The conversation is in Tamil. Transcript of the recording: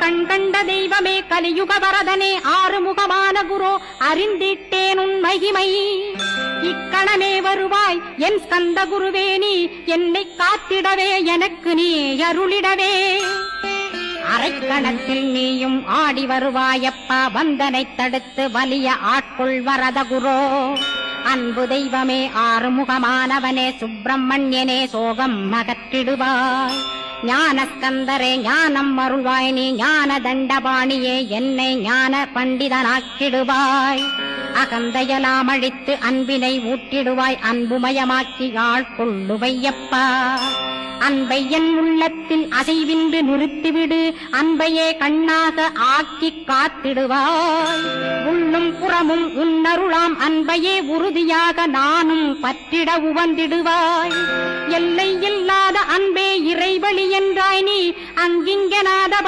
கண் கண்ட தெய்வமே கலியுக வரதனே ஆறுமுகமான குரு அறிந்திட்டேன் உன் மகிமை. இக்கணமே வருவாய் என் ஸ்கந்த குருவே நீ என்னை காத்திடவே எனக்கு நீ அருளிடவே. அரைக்கணத்தில் நீயும் ஆடி வருவாயப்பா வந்தனை தடுத்து வலிய ஆட்கொள் வரத குரோ. அன்பு தெய்வமே ஆறுமுகமானவனே சுப்பிரமணியனே சோகம் அகற்றிடுவாய். ஞானஸ்கந்தரே ஞானம் அருள்வாய் நீ ஞான தண்டபாணியே என்னை ஞான பண்டிதனாக்கிடுவாய். அகந்தையெல்லாம் அழித்து அன்பினை ஊட்டிடுவாய் அன்புமயமாக்கி ஆட்கொள்ளுவையப்பா அன்பை என் உள்ளத்தில் அசைவின்றி நிறுத்திவிடு அன்பையே கண்ணாக ஆக்கி காத்திடுவாய். உள்ளும் புறமும் உன்னருளாம் அன்பையே உறுதியாக நானும் பற்றிட உவந்திடுவாய். எல்லை